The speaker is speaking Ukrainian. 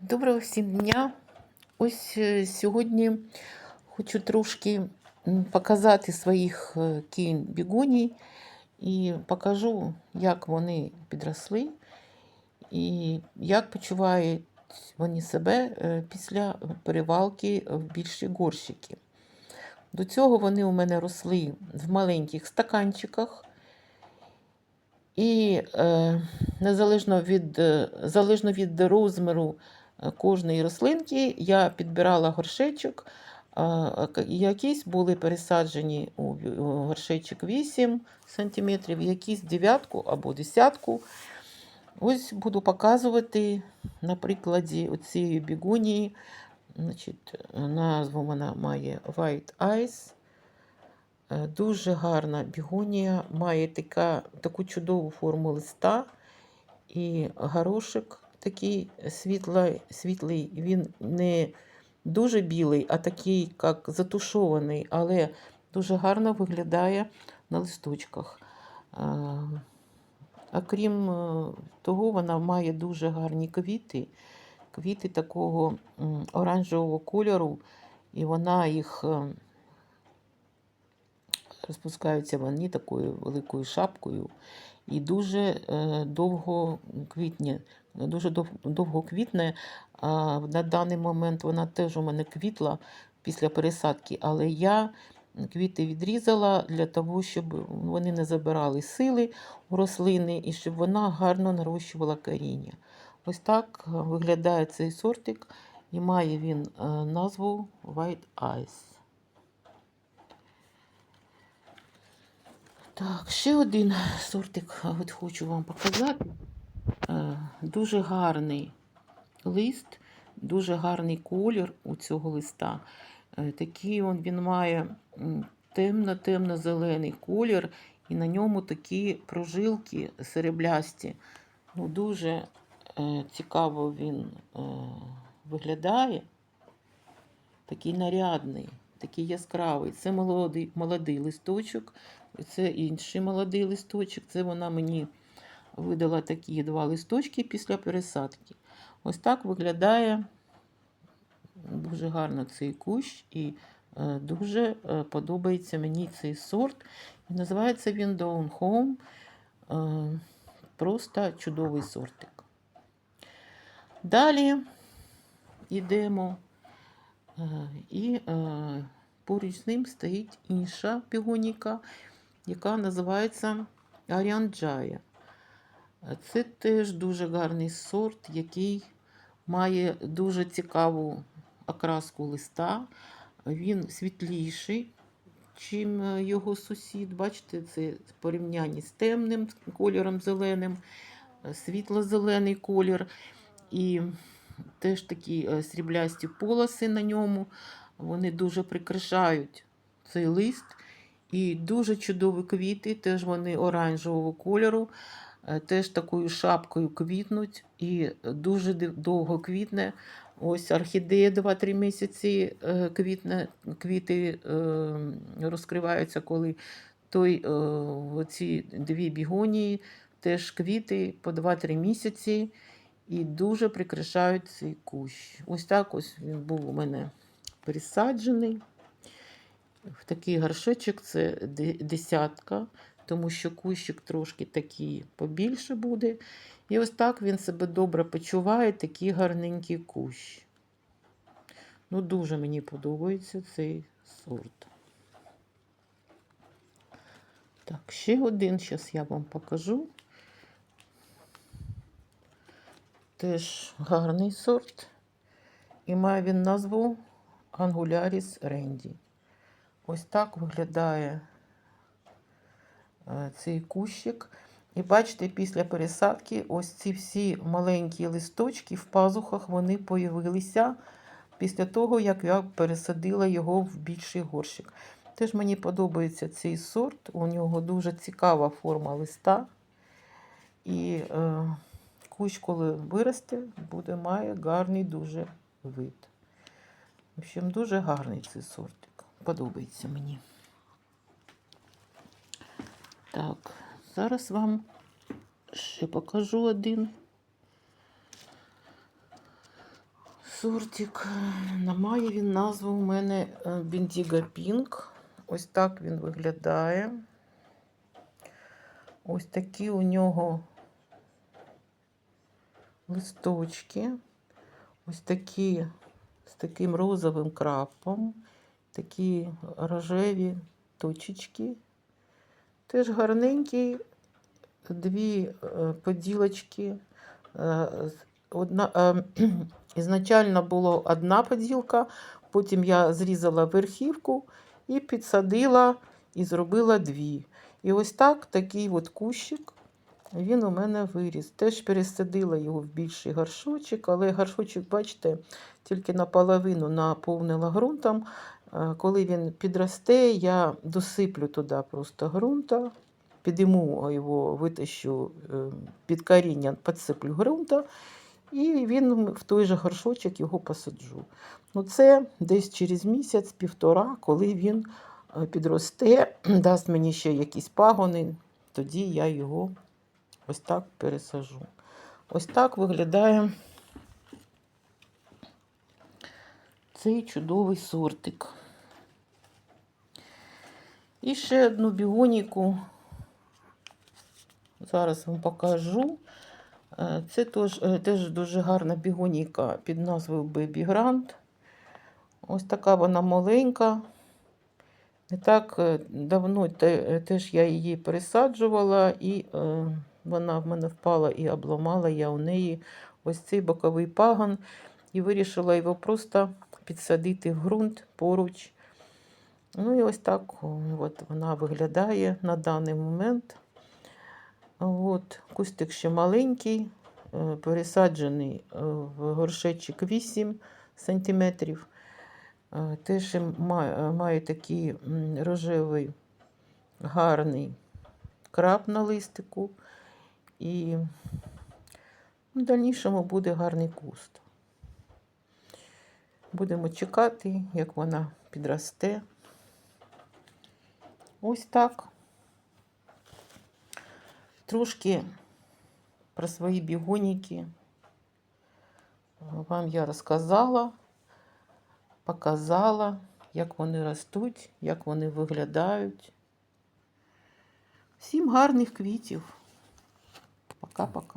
Доброго всім дня. Ось е, сьогодні хочу трошки показати своїх е, кінь бігуній і покажу, як вони підросли і як почувають вони себе е, після перевалки в більші горщики. До цього вони у мене росли в маленьких стаканчиках. І е, незалежно від, залежно від розміру кожної рослинки, я підбирала горшечок. Якісь були пересаджені у горшечок 8 см, якісь 9 або 10. Ось буду показувати на прикладі цієї бігунії. Значить, назву вона має White Eyes. Е, Дуже гарна бігонія, має така, таку чудову форму листа. І горошок такий світлий, світлий, він не дуже білий, а такий, як затушований, але дуже гарно виглядає на листочках. А, крім е, того, вона має дуже гарні квіти, квіти такого оранжевого кольору, і вона їх. е, розпускаються вони такою великою шапкою і дуже е, довго квітне. Дуже довго квітне. На даний момент вона теж у мене квітла після пересадки, але я квіти відрізала для того, щоб вони не забирали сили у рослини і щоб вона гарно нарощувала коріння. Ось так виглядає цей сортик, і має він е, назву White Eyes. Так, ще один сортик от хочу вам показати. Е, Дуже гарний лист, дуже гарний колір у цього листа. Е, Такий он, він має темно-темно-зелений колір, і на ньому такі прожилки сереблясті. Ну, дуже е, цікаво він виглядає. Такий нарядний, такий яскравий. Це молодий, молодий листочок, це інший молодий листочок. Це вона мені видала такі два листочки після пересадки. Ось так виглядає дуже гарно цей кущ, і е, дуже е, подобається мені цей сорт. Називається він Down Home. Е, просто чудовий сортик. Далі йдемо. І поруч з ним стоїть інша пігоніка, яка називається Аріанджая. Це теж дуже гарний сорт, який має дуже цікаву окраску листа. Він світліший, чим його сусід. Бачите, це в порівнянні з темним кольором зеленим, світло-зелений колір. І теж такі е, сріблясті полоси на ньому. Вони дуже прикрашають цей лист. І дуже чудові квіти, теж вони оранжевого кольору, е, теж такою шапкою квітнуть і дуже довго квітне. Ось орхідея 2-3 місяці е, квітне, квіти е, розкриваються, коли той, оці дві бігонії, теж квіти по 2-3 місяці і дуже прикрашають цей кущ. Ось так ось він був у мене пересаджений. В такий горшечок це десятка, тому що кущик трошки такий побільше буде. І ось так він себе добре почуває, такий гарненький кущ. Ну, дуже мені подобається цей сорт. Так, ще один, зараз я вам покажу. Теж гарний сорт. І має він назву Angularis Randy. Ось так виглядає е, цей кущик. І бачите, після пересадки ось ці всі маленькі листочки в пазухах вони появилися після того, як я пересадила його в більший горщик. Теж мені подобається цей сорт. У нього дуже цікава форма листа. І е, кущ, коли виросте, буде має гарний дуже вид. В общем, дуже гарний цей сортик. Подобається мені. Так, зараз вам ще покажу один. сортик. Має він назву у мене Бендіга Пінк. Ось так він виглядає. Ось такі у нього листочки. Ось такі з таким розовим крапом. Такі рожеві точечки. Теж гарненький. Дві е, поділочки. Е, Одна, е, ізначально була одна поділка, потім я зрізала верхівку і підсадила і зробила дві. І ось так такий от кущик він у мене виріс. Теж пересадила його в більший горшочок, але горшочок, бачите, тільки наполовину наповнила ґрунтом. Е, Коли він підросте, я досиплю туди просто ґрунта, підійму його, витащу е, під коріння, підсиплю ґрунта, і він в той же горшочок його посаджу. Ну, це десь через місяць-півтора, коли він е, підросте, дасть мені ще якісь пагони, тоді я його ось так пересажу. Ось так виглядає цей чудовий сортик. І ще одну бігоніку. Зараз вам покажу. Е, Це теж, е, теж дуже гарна бігоніка під назвою Baby Grand. Ось така вона маленька. Не так е, давно теж я її пересаджувала, і вона в мене впала і обламала я у неї ось цей боковий пагон. І вирішила його просто підсадити в ґрунт поруч. Ну і ось так от вона виглядає на даний момент. От, кустик ще маленький, е, пересаджений е, в горшечок 8 см. Теж має, має такий рожевий гарний краб на листику. І в дальнішому буде гарний куст. Будемо чекати, як вона підросте. Ось так. Трошки про свої бігоніки вам я розказала, показала, як вони ростуть, як вони виглядають. Всім гарних квітів. Пока-пока.